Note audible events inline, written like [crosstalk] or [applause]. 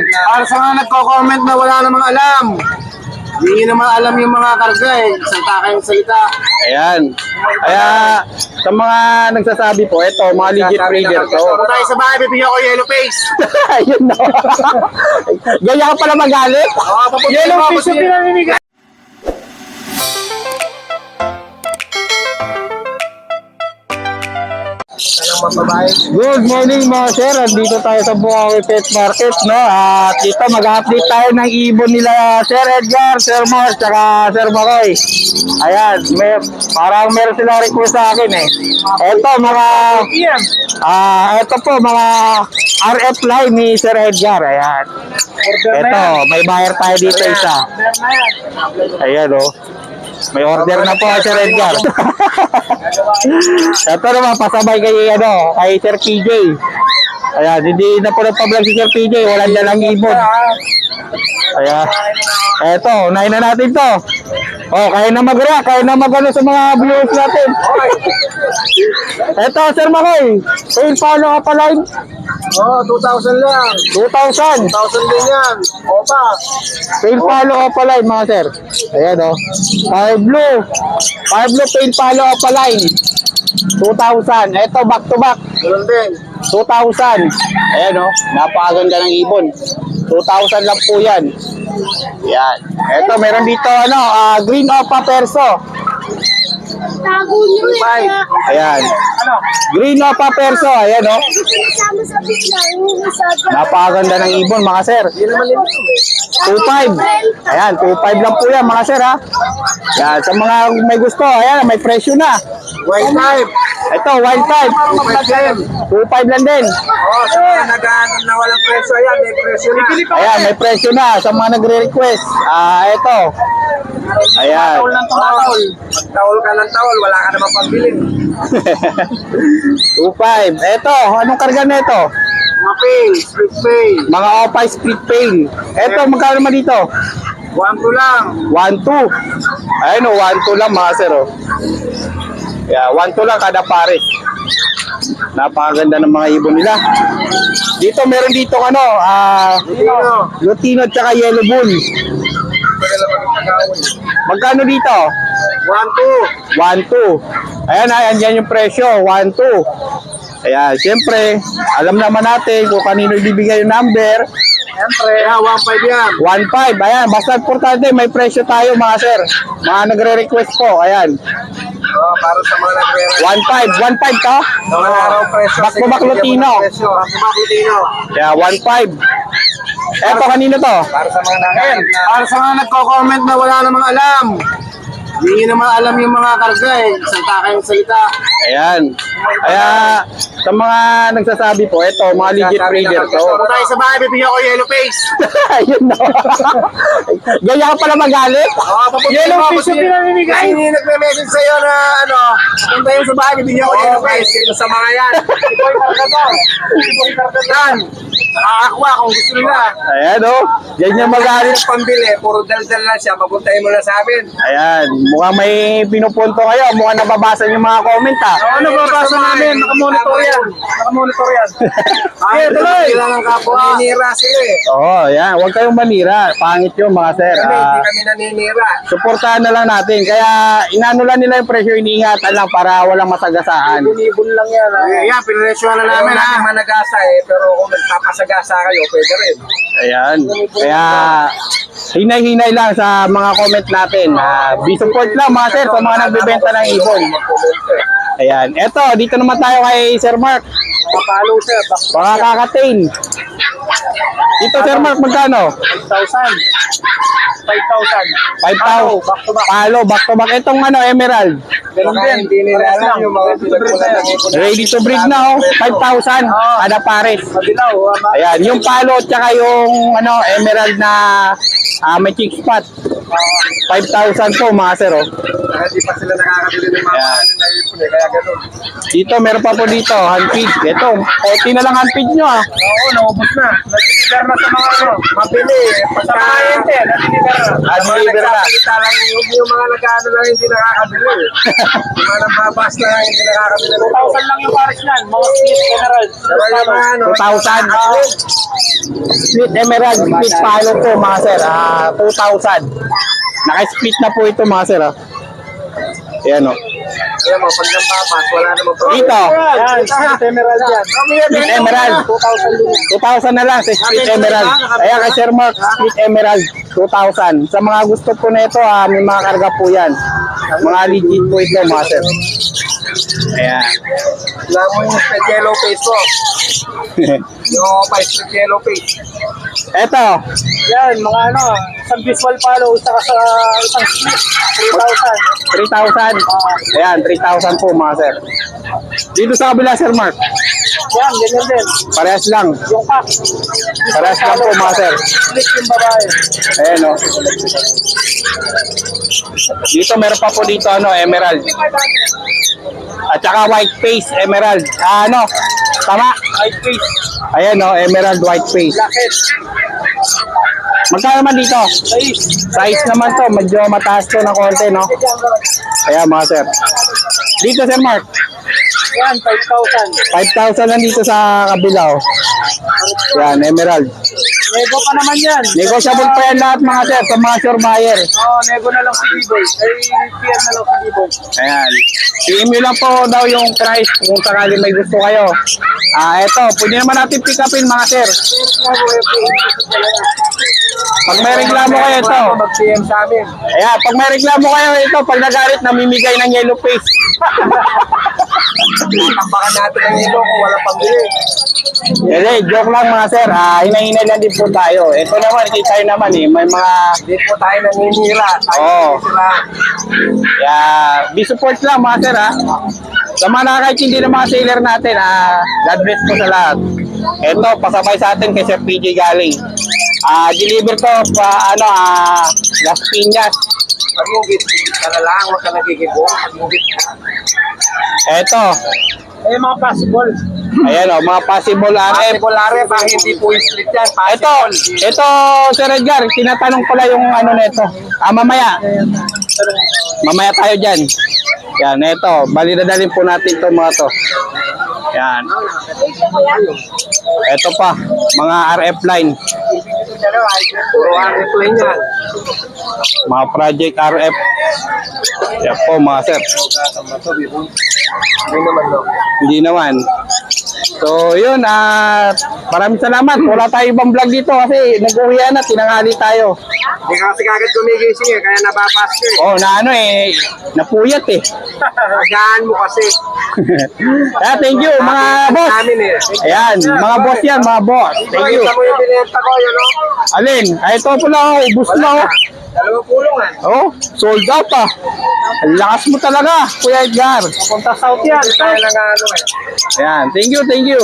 Para sa mga nagko-comment na wala namang alam. Hindi naman alam yung mga karga eh. Salta kayong salita. Ayan. Kaya sa mga nagsasabi po, ito, mga legit trader to. Kung tayo sa bahay, bibigyan ko yellow face. [laughs] Ayun na. [laughs] Gaya ka pala magalit. Oo, papunta Yellow face yung pinamimigay. Good morning mga sir, andito tayo sa Bukawi Pet Market, no? At dito mag-update tayo ng ibon nila Sir Edgar, Sir Mars, tsaka Sir Makoy. Ayan, may, parang meron sila request sa akin eh. Ito mga, ah, ito po mga RF line ni Sir Edgar, ayan. Ito, may buyer tayo dito isa. Ayan oh. May order na po Sir Edgar. [laughs] Ito naman, pasabay kay, ano, kay Sir PJ. Ayan, hindi na po nagpa-vlog si Sir PJ. Wala na lang ibon. Ayan. Eto, unahin na natin to. Oh, kaya na mag-react, kaya na mag-ano sa mga viewers natin. Eto, Sir Makoy. Sale paano ka pa Oo, 2,000 lang. 2,000. 1,000 din yan. Opa. Pail palo ka line, mga sir. Ayan, oh. Fire blue. Fire blue, pail palo ka line. 2,000. Ito, back to back. Ganun din. 2,000. Ayan, oh. Napakaganda ng ibon. 2,000 lang po yan. Yan. Ito, meron dito, ano, ah, green opa perso. Tago nyo eh. Ayan. Green opa perso. Ayan, oh. Isa dyan. Napakaganda ng ibon, mga sir. Hindi naman yun. 2.5. Ayan, 2.5 lang po yan, mga sir, ha. Yan, sa mga may gusto, ayan, may presyo na. White type. Ito, wild type. Again. 2.5 lang din. Oo, sa mga nag-ano na walang presyo, ayan, may presyo na. Ayan, may presyo na sa mga nagre-request. Ah, ito. Ayan. Tawol ng tawol. Tawol ka ng tawol, wala ka naman pambilin. 2.5. [laughs] Ito, anong karga na ito? Mga pay, split pay. Mga opay split pain. Ito, magkano naman dito? 1 lang. 1.2. Ayun, oh, 1.2 lang mga sir, oh. Yeah, 1.2 lang kada pares. Napakaganda ng mga ibon nila. Dito, meron dito ano, ah, Dino. Lutino at saka Yellow Bull. Magkano dito? 1, 1.2. Ayan, ayan, yan yung presyo. 1.2. Ayan, siyempre, alam naman natin kung kanino ibibigay yung number. Siyempre. Yeah, 1.5 yan. 1.5. Ayan, basta importante, may presyo tayo mga sir. Mga nagre-request po. Ayan. Oh, para sa mga nagre 1.5. 1.5 to? Mga araw presyo. Back to back Lutino. Yeah, 1.5. Eto, kanino to? Para sa mga nag Para sa mga nagko-comment na wala namang alam. Hindi nyo naman alam yung mga karga eh. Salta kayong salita. Ayan. Kaya, sa mga nagsasabi po, ito, mga legit trader to. Kung tayo sa bahay, bibigyan ko yellow face. [laughs] Ayun na. Gaya ka pala magalit. Oo, papunta Yellow face yung pinamimigay. Ay, hindi nagme-message sa'yo na ano, kung tayo sa bahay, bibigyan ko yellow face. Sino sa mga yan? [laughs] Si Boy Karga to. Si Boy Karga yan. Nakakakwa kung gusto nila. Ayan, oh. Yan yung magalit. Pambili, puro dal-dal lang siya. Mapuntahin mo na sa amin. Ayan, mukhang may pinupunto kayo. Mukhang nababasa yung mga comment, ha. Oo, nababasa namin. Nakamonitor yan. Nakamonitor yan. [laughs] Ay, tuloy. Sila ng kapwa. Naninira sila eh. Oo, ayan. Huwag kayong manira. Pangit yun, mga sir. Kami, Ah, hindi kami naninira. suportahan na lang natin. Kaya, inano lang nila yung presyo, iniingatan lang para walang masagasaan. Ibon lang yan. Eh, yeah, pinresyohan na namin ha. managasa eh, pero kung nagpapasagasa kayo, pwede rin. Ayan. Kaya, hinay-hinay lang sa mga comment natin. Ah, be support lang, mga sir, sa mga nagbebenta ng ibon. Ayan. Eto, dito naman tayo kay Sir Mark. Kapalo sir, back Mga kakatain. Dito, Sir Mark, magkano? 5,000. 5,000. 5,000. back to back. Palo, back to back. Itong ano, emerald. Ganun din. Hindi nila alam yung mga pinagmula ng ibon. Ready to breed na, oh. 5,000. Kada pares. Ah, Ayan, yung palo at saka yung ano, emerald na ah, may chick spot. 5,000 po, mga sir, oh. Kaya di pa sila nakakabili ng mga Yeah. ano na eh, kaya ganun. Dito, meron pa po dito, handpid. Ito, konti na lang handpid nyo, ah. Oo, naubos na. Nag-deliver na sa mga ano, mabili. Sa mga ente, na-deliver na. Ah, Sa mga nagsasalita lang, yung, yung mga nag-ano lang hindi nakakabili. [laughs] yung mga nababas na lang hindi nakakabili. 2,000 lang yung pares niyan, mga general. Sa mga ano, 2,000. Split Emerald, split palo po mga sir. Ah, 2,000. Naka-split na po ito mga sir. Ah. Ayan o. Ayan mo, pag napapas, wala namang problem. Dito. Yan, emerald yan. Split Emerald. 2,000 na lang sa Split Emerald. Ayan kay Sir Mark, Split Emerald, 2,000. Sa mga gusto po na ito, ah, may mga karga po yan. Mga legit po ito mga sir. Ayan. Wala mo yung yellow face ko. Yung pa split yellow face. Ito, Yan, mga ano, isang visual follow, saka sa isang split, 3,000. 3,000. Ayan, 3,000 po mga sir. Dito sa kabila, Sir Mark. Yan, ganyan din. Parehas lang. Yung pack. Parehas lang po mga sir. Split yung babae. Ayan o. Dito meron pa po dito ano, emerald. At saka white face, emerald. Ah, ano? Tama? White face, Ayan o, emerald white face. blackhead, Magkano naman dito? size. Size naman to, medyo mataas to ng konti, no? Ayan mga sir. Dito, Sir Mark. Yan, 5,000. 5,000 lang dito sa kabila, oh. Yan, emerald. Nego pa naman yan. Negotiable pa yan lahat mga sir, sa mga sure buyer. Oo, oh, nego na lang si B-Boy. Ay, PM na lang si B-Boy. Ayan. PM nyo lang po daw yung price kung sakali may gusto kayo. Ah, eto, pwede naman natin pick upin mga sir. Pag may reklamo kayo ito. Mag-PM sa amin. Ayan, pag may reklamo kayo ito, pag nagalit, namimigay ng yellow face. Tambakan natin ang ilo kung wala pang bili. Hindi, joke lang mga sir. Ah, hinahinay lang din po tayo. Ito naman, kita nyo naman eh. May mga, Hindi po tayo naninira. Tayo Oo. oh. sila. yeah, be support lang mga sir ha. Sa mga nakakaintindi ng mga sailor natin, ah, God bless po sa lahat. Ito, pasabay sa atin kay Sir PJ Galing. Ah, deliver to pa ano ah Las Piñas. Pag yung git, ka na lang, huwag ka nagigibong. Pag yung git ka. Ito. Eh, mga possible. Ayan oh, mga possible RF. Possible are pa, hindi po split yan. Ito, Possible. ito Sir Edgar, tinatanong ko lang yung ano nito. Ah, mamaya. Mamaya tayo diyan. Yan, ito. Bali na dalhin po natin to mga to. Yan. Ito pa, mga RF line. Puro RF line yan. Mga project RF. Yan po mga sir. Naman? Hindi naman. So, yun. ah maraming salamat. Wala tayo ibang vlog dito kasi nag-uwian na. Tinangali tayo. Hindi ka kasi kagad gumigising eh, kaya nababas ka eh. Oh, na ano eh. Napuyat eh. Agaan mo kasi. [laughs] Ah, thank you mga boss. Namin eh. Ayan, mga boss yan, mga boss. Thank you. Kita mo yung binenta ko, yun o. Alin? Ay, ito pala, oh, ubus na oh. Dalawang pulungan. Oh, sold out ah. Ang lakas mo talaga, Kuya Edgar. Punta south yan. Tayo lang ano eh. Ayan, thank you, thank you.